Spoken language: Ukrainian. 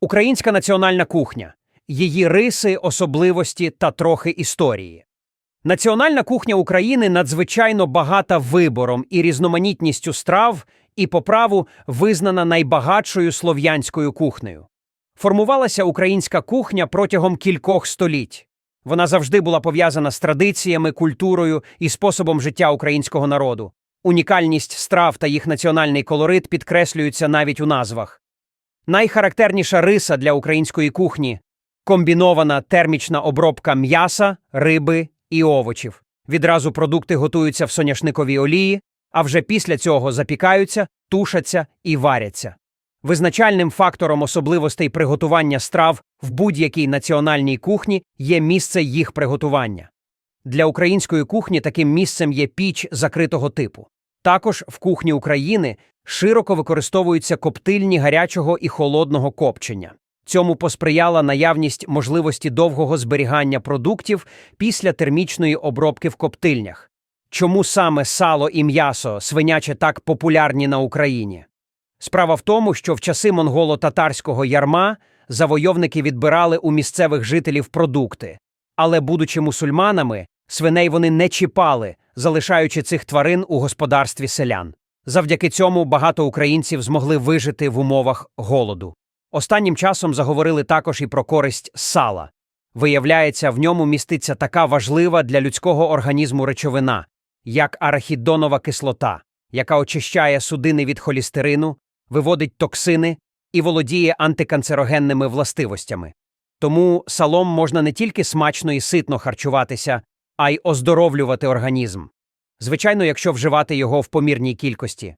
Українська національна кухня, її риси, особливості та трохи історії. Національна кухня України надзвичайно багата вибором і різноманітністю страв, і по праву визнана найбагатшою слов'янською кухнею. Формувалася українська кухня протягом кількох століть. Вона завжди була пов'язана з традиціями, культурою і способом життя українського народу. Унікальність страв та їх національний колорит підкреслюються навіть у назвах. Найхарактерніша риса для української кухні комбінована термічна обробка м'яса, риби і овочів. Відразу продукти готуються в соняшниковій олії, а вже після цього запікаються, тушаться і варяться. Визначальним фактором особливостей приготування страв в будь-якій національній кухні є місце їх приготування. Для української кухні таким місцем є піч закритого типу. Також в кухні України широко використовуються коптильні гарячого і холодного копчення. Цьому посприяла наявність можливості довгого зберігання продуктів після термічної обробки в коптильнях. Чому саме сало і м'ясо свиняче так популярні на Україні? Справа в тому, що в часи монголо-татарського ярма завойовники відбирали у місцевих жителів продукти, але, будучи мусульманами, свиней вони не чіпали, залишаючи цих тварин у господарстві селян. Завдяки цьому багато українців змогли вижити в умовах голоду. Останнім часом заговорили також і про користь сала. Виявляється, в ньому міститься така важлива для людського організму речовина, як арахідонова кислота, яка очищає судини від холістерину, виводить токсини і володіє антиканцерогенними властивостями. Тому салом можна не тільки смачно і ситно харчуватися, а й оздоровлювати організм. Звичайно, якщо вживати його в помірній кількості.